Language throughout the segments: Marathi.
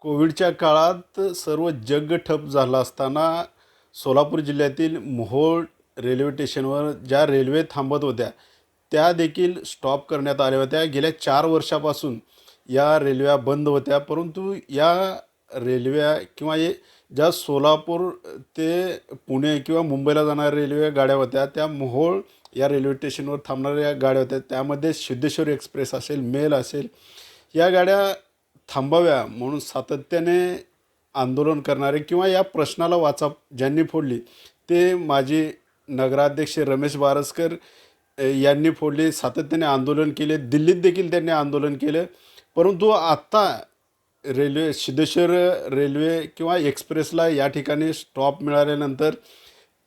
कोविडच्या काळात सर्व जग ठप झालं असताना सोलापूर जिल्ह्यातील मोहोळ रेल्वे स्टेशनवर ज्या रेल्वे थांबत होत्या त्या देखील स्टॉप करण्यात आल्या होत्या. गेल्या चार वर्षापासून या रेल्व्या बंद होत्या. परंतु या रेल्व्या किंवा हे ज्या सोलापूर ते पुणे किंवा मुंबईला जाणाऱ्या रेल्वे गाड्या होत्या त्या मोहोळ या रेल्वे स्टेशनवर थांबणाऱ्या गाड्या होत्या. त्यामध्ये सिद्धेश्वर एक्सप्रेस असेल मेल असेल या गाड्या थांबाव्या म्हणून सातत्याने आंदोलन करणारे किंवा या प्रश्नाला वाचा ज्यांनी फोडली ते माजी नगराध्यक्ष रमेश बारसकर यांनी फोडली. सातत्याने आंदोलन केले. दिल्लीत देखील त्यांनी आंदोलन केलं. परंतु आत्ता रेल्वे सिद्धेश्वर रेल्वे किंवा एक्सप्रेसला या ठिकाणी स्टॉप मिळाल्यानंतर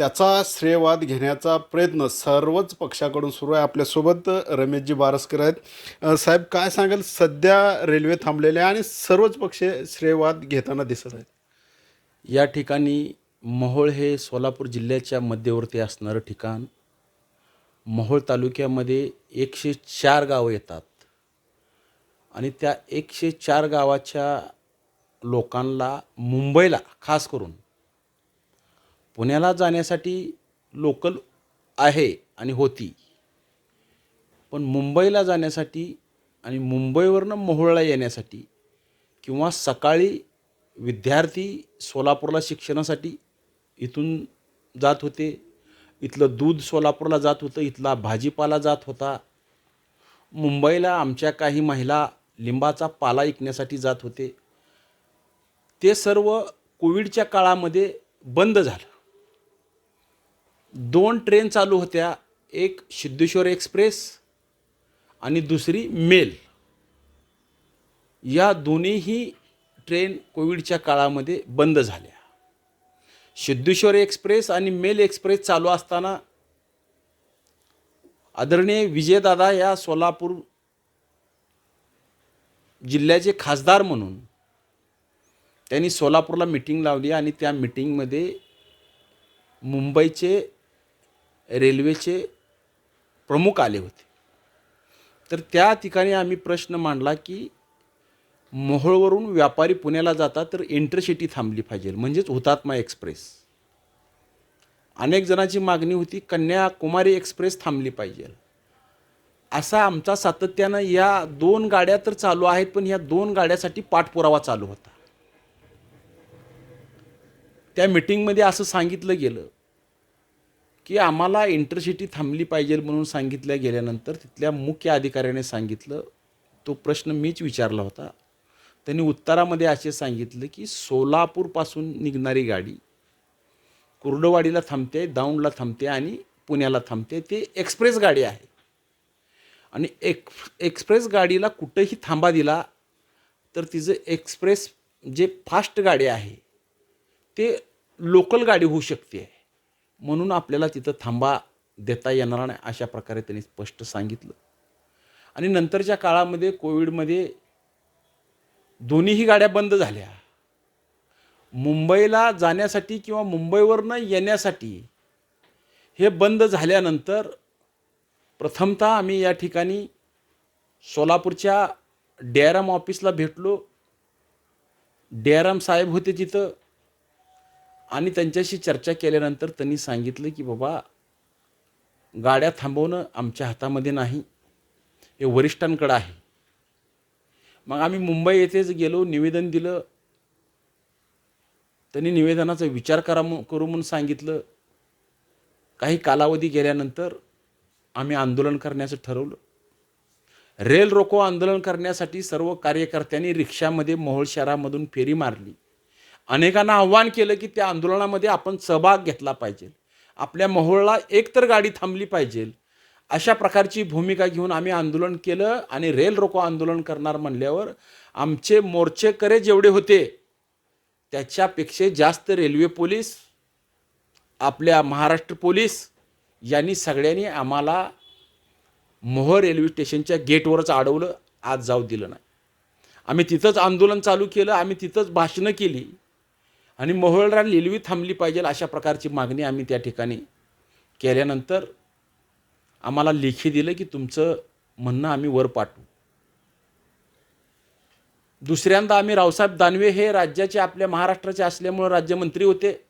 त्याचा श्रेयवाद घेण्याचा प्रयत्न सर्वच पक्षाकडून सुरू आहे. आपल्यासोबत रमेशजी बारसकर आहेत. साहेब काय सांगाल? सध्या रेल्वे थांबलेल्या आहे आणि सर्वच पक्ष श्रेयवाद घेताना दिसत आहेत. या ठिकाणी मोहोळ हे सोलापूर जिल्ह्याच्या मध्यवर्ती असणारं ठिकाण. मोहोळ तालुक्यामध्ये एकशे चार गावं येतात. आणि त्या एकशे चार गावाच्या लोकांना मुंबईला खास करून पुण्याला जाण्यासाठी लोकल आहे आणि होती. पण मुंबईला जाण्यासाठी आणि मुंबईवरनं मोहोळला येण्यासाठी किंवा सकाळी विद्यार्थी सोलापूरला शिक्षणासाठी इथून जात होते इथलं दूध सोलापूरला जात होतं इथला भाजीपाला जात होता. मुंबईला आमच्या काही महिला लिंबाचा पाला ऐकण्यासाठी जात होते. ते सर्व कोविडच्या काळामध्ये बंद झालं. दोन ट्रेन चालू होत्या. एक सिद्धेश्वर एक्सप्रेस आणि दुसरी मेल. या दोन्हीही ट्रेन कोविडच्या काळामध्ये बंद झाल्या. सिद्धेश्वर एक्सप्रेस आणि मेल एक्सप्रेस चालू असताना आदरणीय विजयदादा या सोलापूर जिल्ह्याचे खासदार म्हणून त्यांनी सोलापूरला मिटिंग लावली आणि त्या मिटिंगमध्ये मुंबईचे रेल्वेचे प्रमुख आले होते. तर त्या ठिकाणी आम्ही प्रश्न मांडला की मोहोळवरून व्यापारी पुण्याला जातात तर इंटरसिटी थांबली पाहिजे म्हणजेच हुतात्मा एक्सप्रेस. अनेक जणांची मागणी होती कन्याकुमारी एक्सप्रेस थांबली पाहिजे. असा आमचा सातत्यानं या दोन गाड्या तर चालू आहेत पण या दोन गाड्यासाठी पाठपुरावा चालू होता. त्या मिटिंगमध्ये असं सांगितलं गेलं की आम्हाला इंटरसिटी थांबली पाहिजे म्हणून सांगितल्या गेल्यानंतर तिथल्या मुख्य अधिकाऱ्याने सांगितलं तो प्रश्न मीच विचारला होता. त्यांनी उत्तरामध्ये असे सांगितलं की सोलापूरपासून निघणारी गाडी कुर्डवाडीला थांबते दौंडला थांबते आणि पुण्याला थांबते. ते एक्सप्रेस गाडी आहे. आणि एक एक्सप्रेस गाडीला कुठंही थांबा दिला तर तिचं एक्सप्रेस जे फास्ट गाडी आहे ते लोकल गाडी होऊ शकते. म्हणून आपल्याला तिथं थांबा देता येणार नाही अशा प्रकारे त्यांनी स्पष्ट सांगितलं. आणि नंतरच्या काळामध्ये कोविडमध्ये दोन्हीही गाड्या बंद झाल्या. मुंबईला जाण्यासाठी किंवा मुंबईवरनं येण्यासाठी हे बंद झाल्यानंतर प्रथमतः आम्ही या ठिकाणी सोलापूरच्या डॅरम ऑफिसला भेटलो. डॅरम साहेब होते तिथं. आणि त्यांच्याशी चर्चा केल्यानंतर त्यांनी सांगितलं की बाबा गाड्या थांबवणं आमच्या हातामध्ये नाही. हे वरिष्ठांकडं आहे. मग आम्ही मुंबई येथेच गेलो निवेदन दिलं. त्यांनी निवेदनाचा विचार करा करू म्हणून सांगितलं. काही कालावधी गेल्यानंतर आम्ही आंदोलन करण्याचं ठरवलं. रेल रोको आंदोलन करण्यासाठी सर्व कार्यकर्त्यांनी रिक्षामध्ये मोहोळ शहरामधून फेरी मारली. अनेकांना आव्हान केलं की त्या आंदोलनामध्ये आपण सहभाग घेतला पाहिजे. आपल्या मोहोळला एकतर गाडी थांबली पाहिजे. अशा प्रकारची भूमिका घेऊन आम्ही आंदोलन केलं आणि रेल रोको आंदोलन करणार म्हणल्यावर आमचे मोर्चेकरे जेवढे होते त्याच्यापेक्षा जास्त रेल्वे पोलीस आपल्या महाराष्ट्र पोलीस यांनी सगळ्यांनी आम्हाला मोहोळ रेल्वे स्टेशनच्या गेटवरच अडवलं आज जाऊ दिलं नाही. आम्ही तिथंच आंदोलन चालू केलं आम्ही तिथंच भाषणं केली. आणि मोहोळला लिलवी थांबली पाहिजे अशा प्रकारची मागणी आम्ही त्या ठिकाणी केल्यानंतर आम्हाला लेखी दिलं की तुमचं म्हणणं आम्ही वर पाठवू. दुसऱ्यांदा आम्ही रावसाहेब दानवे हे राज्याचे आपल्या महाराष्ट्राचे असल्यामुळं राज्यमंत्री होते.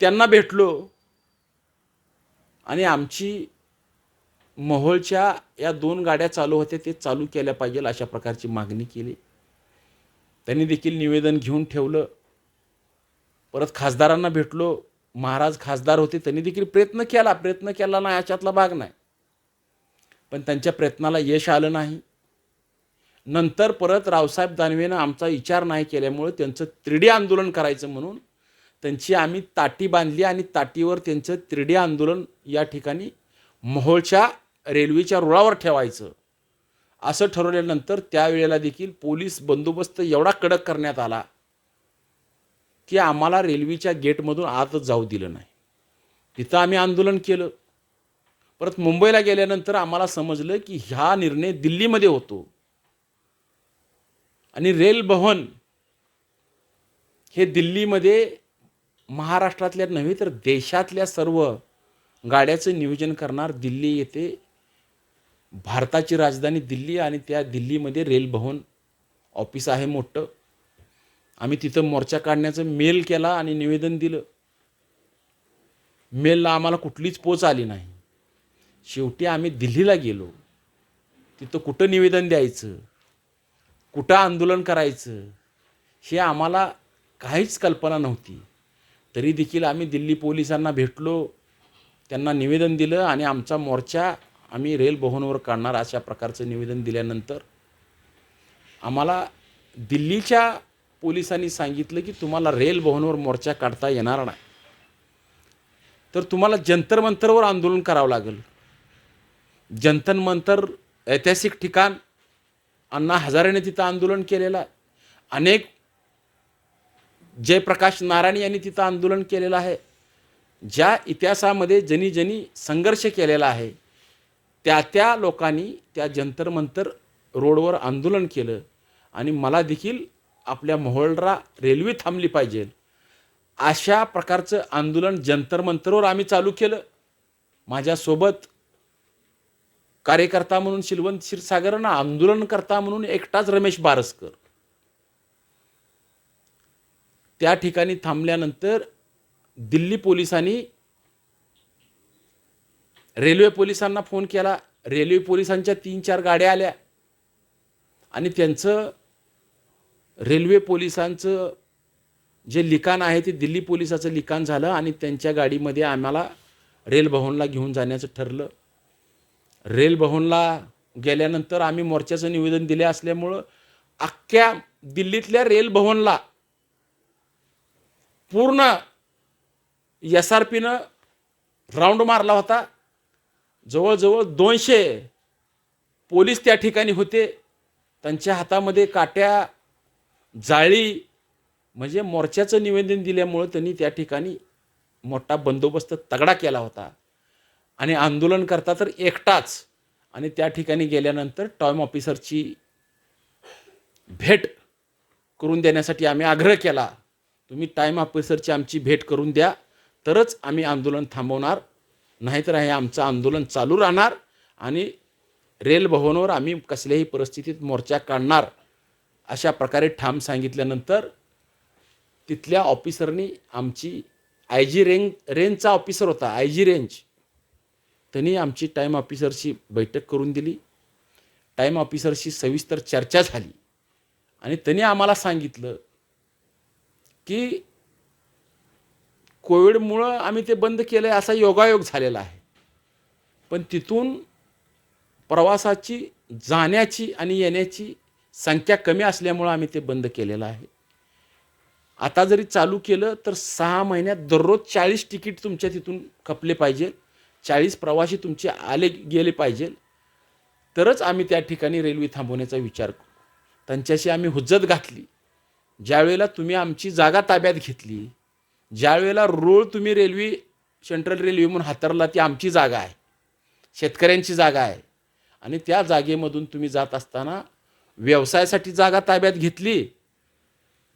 त्यांना भेटलो. आणि आमची मोहोळच्या या दोन गाड्या चालू होत्या ते चालू केल्या पाहिजे अशा प्रकारची मागणी केली. त्यांनी देखील निवेदन घेऊन ठेवलं. परत खासदारांना भेटलो. महाराज खासदार होते त्यांनी देखील प्रयत्न केला. प्रयत्न केला नाही याच्यातला भाग नाही. पण त्यांच्या प्रयत्नाला यश आलं नाही. नंतर परत रावसाहेब दानवेनं आमचा विचार नाही केल्यामुळे त्यांचं त्रिडी आंदोलन करायचं म्हणून त्यांची आम्ही ताटी बांधली आणि ताटीवर त्यांचं त्रिडी आंदोलन या ठिकाणी मोहोळच्या रेल्वेच्या रुळावर ठेवायचं. असं ठरवल्यानंतर त्यावेळेला देखील पोलीस बंदोबस्त एवढा कडक करण्यात आला की आम्हाला रेल्वेच्या गेटमधून आतच जाऊ दिलं नाही. तिथं आम्ही आंदोलन केलं. परत मुंबईला गेल्यानंतर आम्हाला समजलं की ह्या निर्णय दिल्लीमध्ये होतो. आणि रेल भवन हे दिल्लीमध्ये महाराष्ट्रातल्या नव्हे तर देशातल्या सर्व गाड्याचं नियोजन करणार दिल्ली येथे भारताची राजधानी दिल्ली आणि त्या दिल्लीमध्ये रेल भवन ऑफिस आहे मोठं. आम्ही तिथं मोर्चा काढण्याचं मेल केला आणि निवेदन दिलं. मेलला आम्हाला कुठलीच पोच आली नाही. शेवटी आम्ही दिल्लीला गेलो. तिथं कुठं निवेदन द्यायचं? कुठं आंदोलन करायचं? हे आम्हाला काहीच कल्पना नव्हती. तरी देखील आम्ही दिल्ली पोलिसांना भेटलो. त्यांना निवेदन दिलं आणि आमचा मोर्चा आम्ही रेल भवनवर काढणार अशा प्रकारचं निवेदन दिल्यानंतर आम्हाला दिल्लीच्या पोलिसांनी सांगितलं की तुम्हाला रेल भवनवर मोर्चा काढता येणार नाही. तर तुम्हाला जंतर मंतरवर आंदोलन करावं लागेल. जंतर मंतर ऐतिहासिक ठिकाण अण्णा हजारेने तिथं आंदोलन केलेलं आहे. अनेक जयप्रकाश नारायण यांनी तिथं आंदोलन केलेलं आहे. ज्या इतिहासामध्ये जनी जनी संघर्ष केलेला आहे त्या त्या लोकांनी त्या जंतर मंतर रोडवर आंदोलन केलं आणि मला देखील आपल्या मोहोळरा रेल्वे थांबली पाहिजे. अशा प्रकारचं आंदोलन जंतर मंतरवर आम्ही चालू केलं. माझ्यासोबत कार्यकर्ता म्हणून शिलवंत क्षीरसागरांना आंदोलनकर्ता म्हणून एकटाच रमेश बारसकर. त्या ठिकाणी थांबल्यानंतर दिल्ली पोलिसांनी रेल्वे पोलिसांना फोन केला. रेल्वे पोलिसांच्या तीन चार गाड्या आल्या. आणि त्यांचं रेल्वे पोलिसांचं जे लिखाण आहे ते दिल्ली पोलिसाचं लिखाण झालं आणि त्यांच्या गाडीमध्ये आम्हाला रेल भवनला घेऊन जाण्याचं ठरलं. रेल भवनला गेल्यानंतर आम्ही मोर्चाचं निवेदन दिले असल्यामुळं अख्ख्या दिल्लीतल्या रेल भवनला पूर्ण एस आर पीनं राऊंड मारला होता. जवळजवळ दोनशे पोलीस त्या ठिकाणी होते. त्यांच्या हातामध्ये काट्या जाळी म्हणजे मोर्चाचं निवेदन दिल्यामुळं त्यांनी त्या ठिकाणी मोठा बंदोबस्त तगडा केला होता. आणि आंदोलन करता तर एकटाच. आणि त्या ठिकाणी गेल्यानंतर टॉम ऑफिसरची भेट करून देण्यासाठी आम्ही आग्रह केला. तुम्ही टाईम ऑफिसरची आमची भेट करून द्या. तरच आम्ही आंदोलन थांबवणार. नाहीतर हे आमचं आंदोलन चालू राहणार आणि रेल भवनवर आम्ही कसल्याही परिस्थितीत मोर्चा काढणार अशा प्रकारे ठाम सांगितल्यानंतर तिथल्या ऑफिसरनी आमची आय जी रेंज रेंजचा ऑफिसर होता आय जी रेंज. त्यांनी आमची टाईम ऑफिसरशी बैठक करून दिली. टाईम ऑफिसरशी सविस्तर चर्चा झाली. आणि त्यांनी आम्हाला सांगितलं की कोविडमुळं आम्ही ते बंद केलं आहे असा योगायोग झालेला आहे. पण तिथून प्रवासाची जाण्याची आणि येण्याची संख्या कमी असल्यामुळं आम्ही ते बंद केलेलं आहे. आता जरी चालू केलं तर सहा महिन्यात दररोज चाळीस तिकीट तुमच्या तिथून खपले पाहिजे. चाळीस प्रवासी तुमचे आले गेले पाहिजे. तरच आम्ही त्या ठिकाणी रेल्वे थांबवण्याचा विचार करू. त्यांच्याशी आम्ही हुज्जत घातली. ज्यावेळेला तुम्ही आमची जागा ताब्यात घेतली ज्यावेळेला रोळ तुम्ही रेल्वे सेंट्रल रेल्वे म्हणून हातरला ती आमची जागा आहे. शेतकऱ्यांची जागा आहे. आणि त्या जागेमधून तुम्ही जात असताना व्यवसायासाठी जागा ताब्यात घेतली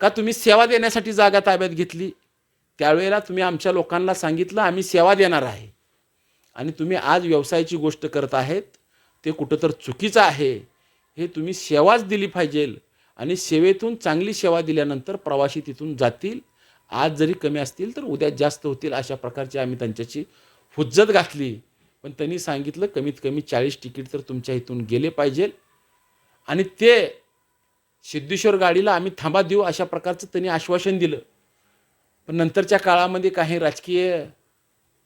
का तुम्ही सेवा देण्यासाठी जागा ताब्यात घेतली? त्यावेळेला तुम्ही आमच्या लोकांना सांगितलं आम्ही सेवा देणार आहे. आणि तुम्ही आज व्यवसायाची गोष्ट करत आहेत ते कुठं तर चुकीचं आहे हे तुम्ही सेवाच दिली पाहिजे आणि सेवेतून चांगली सेवा दिल्यानंतर प्रवासी तिथून जातील. आज जरी कमी असतील तर उद्या जास्त होतील अशा प्रकारची आम्ही त्यांच्याची हुज्जत घातली. पण त्यांनी सांगितलं कमीत कमी चाळीस तिकीट तर तुमच्या इथून गेले पाहिजे. आणि ते सिद्धेश्वर गाडीला आम्ही थांबा देऊ अशा प्रकारचं त्यांनी आश्वासन दिलं. पण नंतरच्या काळामध्ये काही राजकीय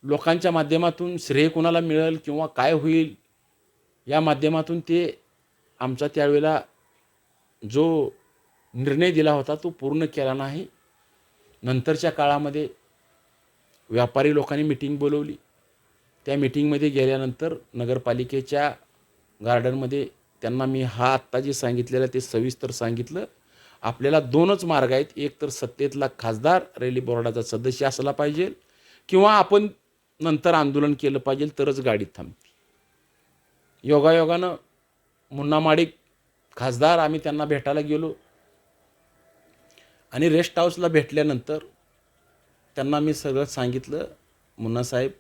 लोकांच्या माध्यमातून श्रेय कोणाला मिळेल किंवा काय होईल या माध्यमातून ते आमचा त्यावेळेला जो निर्णय दिला होता तो पूर्ण केला नाही. नंतरच्या काळामध्ये व्यापारी लोकांनी मिटिंग बोलवली. त्या मिटिंगमध्ये गेल्यानंतर नगरपालिकेच्या गार्डनमध्ये त्यांना मी हा आत्ता जे सांगितलेलं ते सविस्तर सांगितलं. आपल्याला दोनच मार्ग आहेत. एक तर सत्तेतला खासदार रॅली बोर्डाचा सदस्य असला पाहिजे किंवा आपण नंतर आंदोलन केलं पाहिजे तरच गाडीत थांबते. योगायोगानं मुन्ना माडिक खासदार आम्ही त्यांना भेटायला गेलो. आणि रेस्ट हाऊसला भेटल्यानंतर त्यांना मी सगळं सांगितलं मुन्ना साहेब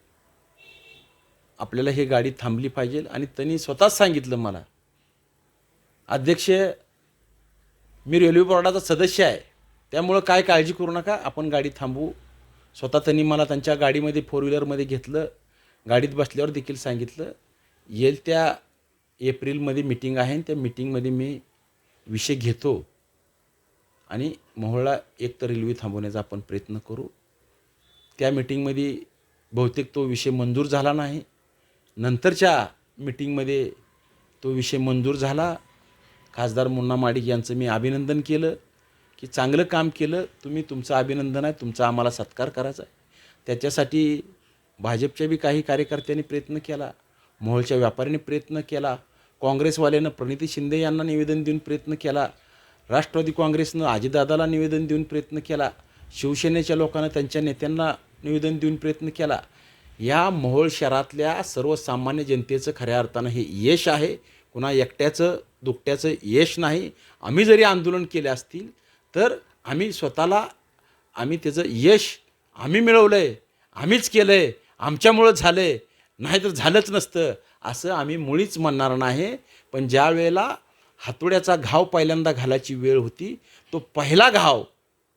आपल्याला ही गाडी थांबली पाहिजे. आणि त्यांनी स्वतःच सांगितलं मला अध्यक्ष मी रेल्वे बोर्डाचा सदस्य आहे त्यामुळं काय काळजी करू नका आपण गाडी थांबवू. स्वतः त्यांनी मला त्यांच्या गाडीमध्ये फोर व्हीलरमध्ये घेतलं. गाडीत बसल्यावर देखील सांगितलं येईल त्या एप्रिलमध्ये मिटिंग आहे आणि त्या मिटिंगमध्ये मी विषय घेतो. आणि मोहोळला एक तर रेल्वे थांबवण्याचा आपण प्रयत्न करू. त्या मिटिंगमध्ये बहुतेक तो विषय मंजूर झाला नाही. नंतरच्या मिटिंगमध्ये तो विषय मंजूर झाला. खासदार मुन्ना माडिक यांचं मी अभिनंदन केलं की चांगलं काम केलं. तुम्ही तुमचं अभिनंदन आहे तुमचा आम्हाला सत्कार करायचा आहे. त्याच्यासाठी भाजपच्या बी काही कार्यकर्त्यांनी प्रयत्न केला मोहोळच्या व्यापाऱ्यांनी प्रयत्न केला काँग्रेसवाल्यानं प्रणिती शिंदे यांना निवेदन देऊन प्रयत्न केला राष्ट्रवादी काँग्रेसनं आजीदादाला निवेदन देऊन प्रयत्न केला. शिवसेनेच्या लोकांना त्यांच्या नेत्यांना निवेदन देऊन प्रयत्न केला. या मोहोळ शहरातल्या सर्वसामान्य जनतेचं खऱ्या अर्थानं हे यश आहे. कुणा एकट्याचं दुकट्याचं यश नाही. आम्ही जरी आंदोलन केले असतील तर आम्ही स्वतःला आम्ही त्याचं यश आम्ही मिळवलं आहे आम्हीच केलं आहे आमच्यामुळं झालं आहे नाहीतर झालंच नसतं. असं आम्ही मुळीच म्हणणार नाही. पण ज्या वेळेला हातोड्याचा घाव पहिल्यांदा घालायची वेळ होती. तो पहिला घाव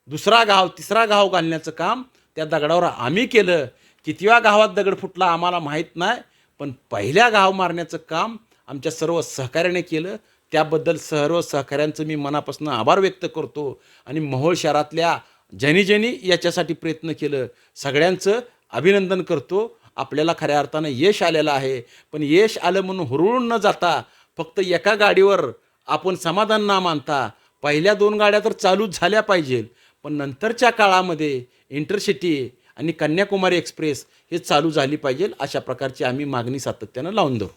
दुसरा घाव तिसरा घाव घालण्याचं काम त्या दगडावर आम्ही केलं. कितव्या गावात दगड फुटला आम्हाला माहीत नाही पण पहिल्या घाव मारण्याचं काम आमच्या सर्व सहकार्याने केलं. त्याबद्दल सर्व सहकाऱ्यांचं मी मनापासून आभार व्यक्त करतो आणि मोहोळ शहरातल्या ज्यांनी ज्यांनी याच्यासाठी प्रयत्न केलं सगळ्यांचं अभिनंदन करतो. आपल्याला खऱ्या अर्थानं यश आलेलं आहे पण यश आलं म्हणून हुरळून न जाता फक्त एका गाडीवर आपण समाधान ना मानता पहिल्या दोन गाड्या तर चालूच झाल्या पाहिजेत पण नंतरच्या काळामध्ये इंटरसिटी आणि कन्याकुमारी एक्सप्रेस हे चालू झाली पाहिजे अशा प्रकारची आम्ही मागणी सातत्यानं लावून धरू.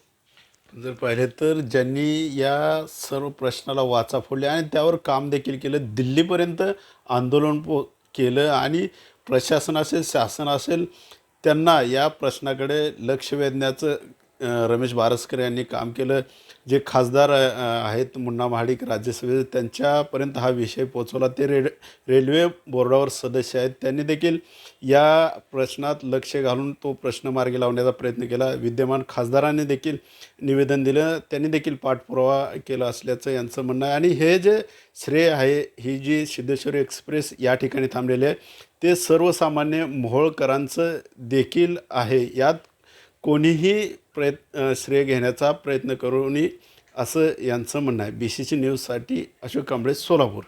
जर पाहिले तर ज्यांनी या सर्व प्रश्नाला वाचा फोडल्या आणि त्यावर काम देखील केलं दिल्लीपर्यंत आंदोलन पो केलं आणि प्रशासन असेल शासन असेल त्यांना या प्रश्नाकडे लक्ष वेधण्याचं रमेश बारसकर यांनी काम केलं. जे खासदार आहेत मुन्ना महाडिक राज्यसभेत त्यांच्यापर्यंत हा विषय पोचवला ते रेड रेल्वे बोर्डावर सदस्य आहेत. त्यांनी देखील या प्रश्नात लक्ष घालून तो प्रश्न मार्गी लावण्याचा प्रयत्न केला. विद्यमान खासदारांनी देखील निवेदन दिलं. त्यांनी देखील पाठपुरावा केला असल्याचं यांचं म्हणणं आहे. आणि हे जे श्रेय आहे ही जी सिद्धेश्वरी एक्सप्रेस या ठिकाणी थांबलेली आहे ते सर्वसामान्य मोहोळकरांचं देखील आहे. यात कोणीही प्रयत् श्रेय घेण्याचा प्रयत्न करू नये असं यांचं म्हणणं आहे. बी सी सी न्यूजसाठी अशोक कांबळे सोलापूर.